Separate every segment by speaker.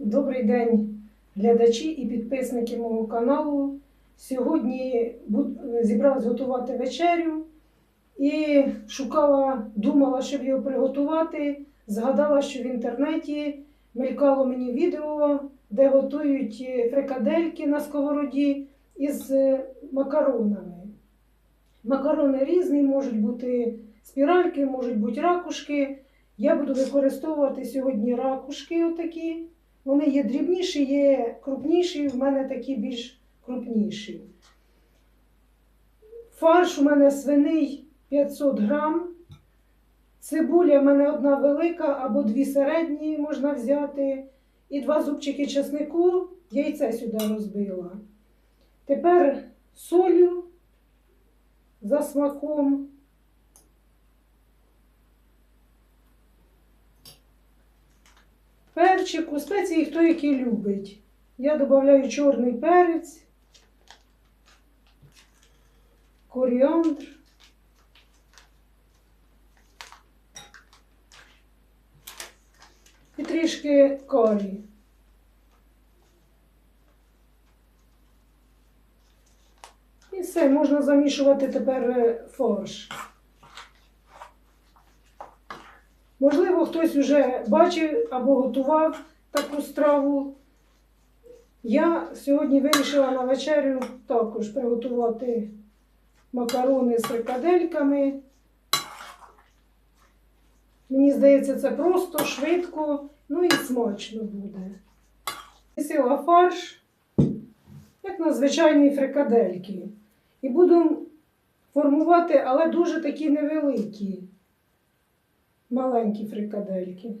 Speaker 1: Добрий день, глядачі і підписники мого каналу. Сьогодні зібралась готувати вечерю і шукала, думала, щоб його приготувати. Згадала, що в інтернеті мелькало мені відео, де готують е, фрикадельки на сковороді із е, макаронами. Макарони різні, можуть бути спіральки, можуть бути ракушки. Я буду використовувати сьогодні ракушки отакі. Вони є дрібніші, є крупніші, в мене такі більш крупніші. Фарш у мене свиний 500 грам. Цибуля в мене одна велика або дві середні можна взяти. І два зубчики чеснику, яйце сюди розбила. Тепер солю за смаком. Перчику, спеції хто який любить. Я додаю чорний перець, коріандр. І трішки карі. І все, можна замішувати тепер е, фарш. Можливо, хтось вже бачив або готував таку страву. Я сьогодні вирішила на вечерю також приготувати макарони з фрикадельками. Мені здається, це просто, швидко, ну і смачно буде. Сила фарш, як на звичайні фрикадельки. І буду формувати, але дуже такі невеликі маленькі фрикадельки.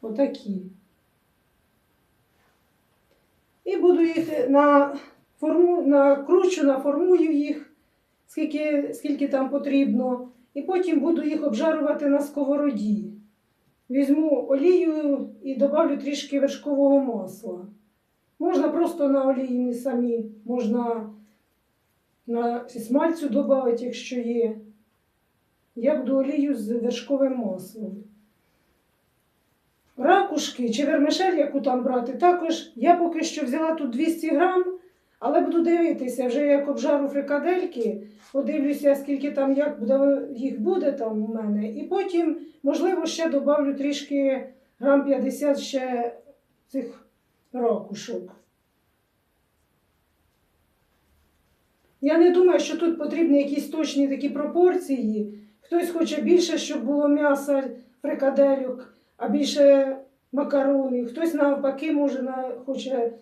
Speaker 1: Отакі. І буду їх на форму, накручу, наформую їх, скільки, скільки там потрібно, і потім буду їх обжарувати на сковороді. Візьму олію і додавлю трішки вершкового масла. Можна просто на олії самі, можна на смальцю додати, якщо є. Я буду олію з вершковим маслом. Ракушки чи вермишель, яку там брати, також я поки що взяла тут 200 грам, але буду дивитися, вже як обжару фрикадельки, подивлюся, скільки там як буде, їх буде там у мене. І потім, можливо, ще додавлю трішки грам 50 ще цих ракушок. Я не думаю, що тут потрібні якісь точні такі пропорції. Хтось хоче більше, щоб було м'яса, фрикадельок, а більше макаронів. Хтось навпаки може хоче,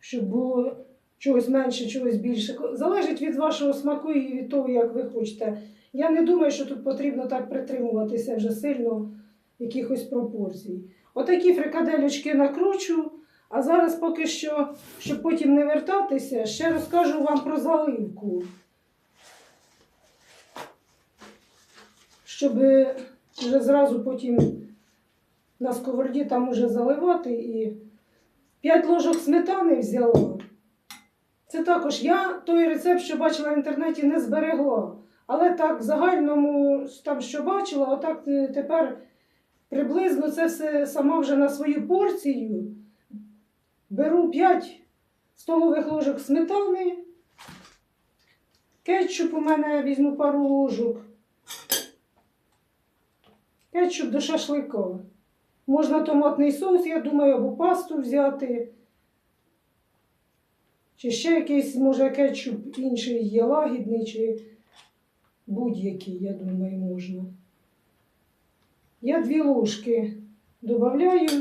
Speaker 1: щоб було чогось менше, чогось більше. Залежить від вашого смаку і від того, як ви хочете. Я не думаю, що тут потрібно так притримуватися вже сильно якихось пропорцій. Отакі фрикадельочки накручу. А зараз поки що, щоб потім не вертатися, ще розкажу вам про заливку. Щоб вже зразу потім на сковороді там уже заливати і 5 ложок сметани взяла. Це також я той рецепт, що бачила в інтернеті, не зберегла. Але так в загальному, там, що бачила, отак тепер приблизно це все сама вже на свою порцію. Беру 5 столових ложок сметани. Кетчуп у мене візьму пару ложок. Кетчуп до шашлика. Можна томатний соус, я думаю, або пасту взяти. Чи ще якийсь, може, кетчуп інший є лагідний, чи будь-який, я думаю, можна. Я дві ложки додаю.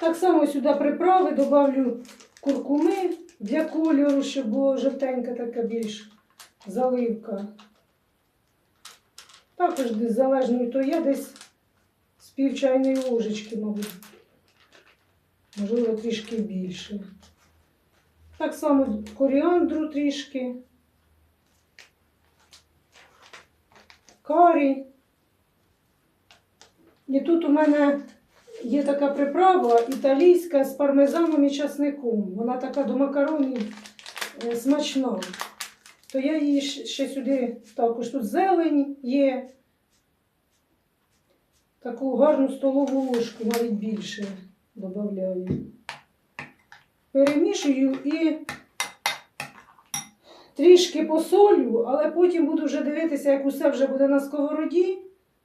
Speaker 1: Так само сюди приправи додавлю куркуми для кольору, щоб було жовтенька така більш заливка. Також десь залежно, то я десь з пів чайної ложечки, мабуть. Можливо, трішки більше. Так само коріандру трішки. Карі. І тут у мене Є така приправа італійська з пармезаном і часником. Вона така до макаронів е, смачна. То я її ще сюди також тут зелень є, таку гарну столову ложку, навіть більше додаю. Перемішую і трішки посолю, але потім буду вже дивитися, як усе вже буде на сковороді.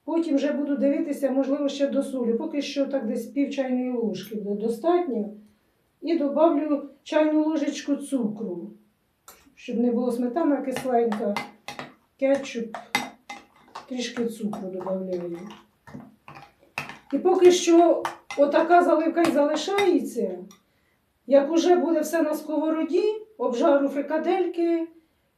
Speaker 1: Потім вже буду дивитися, можливо, ще до солі. Поки що так десь пів чайної ложки буде достатньо. І додавлю чайну ложечку цукру, щоб не було сметана кисленька, кетчуп, трішки цукру додаю. І поки що отака заливка й залишається. Як уже буде все на сковороді, обжару фрикадельки,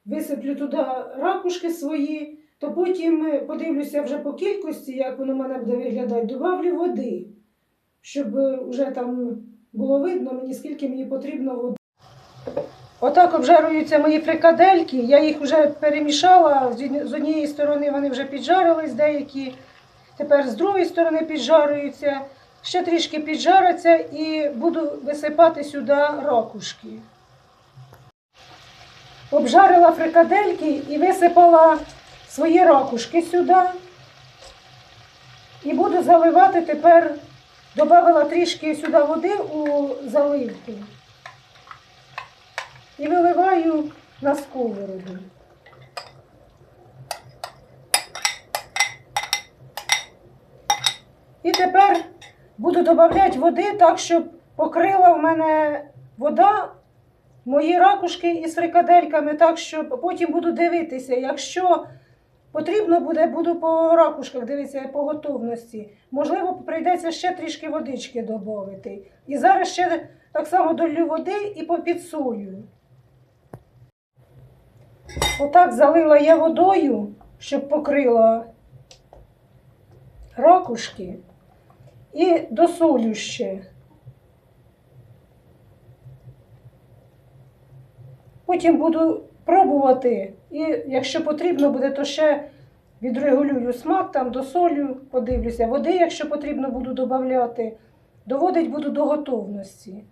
Speaker 1: висиплю туди ракушки свої, то потім е, подивлюся вже по кількості, як воно в мене буде виглядати, добавлю води, щоб вже там було видно мені, скільки мені потрібно води. Отак обжарюються мої фрикадельки. Я їх вже перемішала. З однієї сторони вони вже піджарились деякі. Тепер з другої сторони піджарюються. Ще трішки піджаряться і буду висипати сюди ракушки. Обжарила фрикадельки і висипала свої ракушки сюди. І буду заливати тепер, додала трішки сюди води у заливку. І виливаю на сковороду. І тепер буду додавати води так, щоб покрила в мене вода мої ракушки із фрикадельками, так що потім буду дивитися. Якщо потрібно буде, буду по ракушках дивитися по готовності. Можливо, прийдеться ще трішки водички додати. І зараз ще так само долю води і попідсолю. Отак залила я водою, щоб покрила ракушки. І досолю ще. Потім буду пробувати. І якщо потрібно буде, то ще відрегулюю смак, там досолю, подивлюся. Води, якщо потрібно, буду додати. Доводить буду до готовності.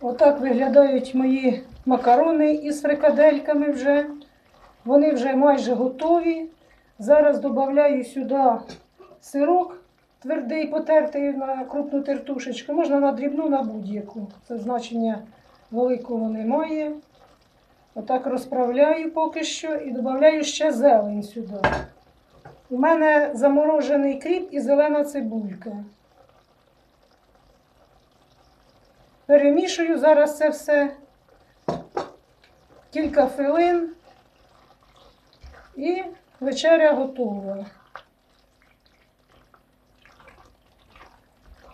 Speaker 1: Отак виглядають мої макарони із фрикадельками вже. Вони вже майже готові. Зараз додаю сюди сирок твердий, потертий на крупну тертушечку. Можна на дрібну, на будь-яку. Це значення великого немає. Отак розправляю поки що і додаю ще зелень сюди. У мене заморожений кріп і зелена цибулька. Перемішую зараз це все кілька хвилин і вечеря готова.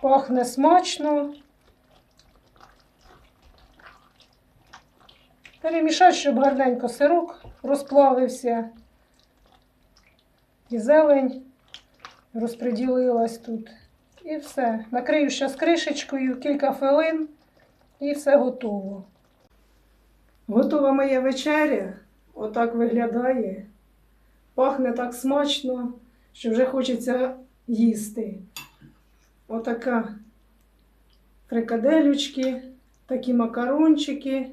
Speaker 1: Пахне смачно. Перемішати, щоб гарненько сирок розплавився. І зелень розподілилась тут. І все. Накрию ще з кришечкою кілька хвилин і все готово. Готова моя вечеря. Отак виглядає. Пахне так смачно, що вже хочеться їсти. Отака фрикаделючки, такі макарончики.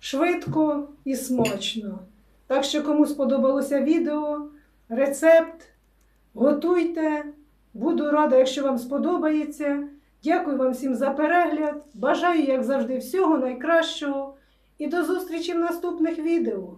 Speaker 1: Швидко і смачно. Так що, кому сподобалося відео, рецепт, готуйте. Буду рада, якщо вам сподобається. Дякую вам всім за перегляд. Бажаю, як завжди, всього найкращого. І до зустрічі в наступних відео.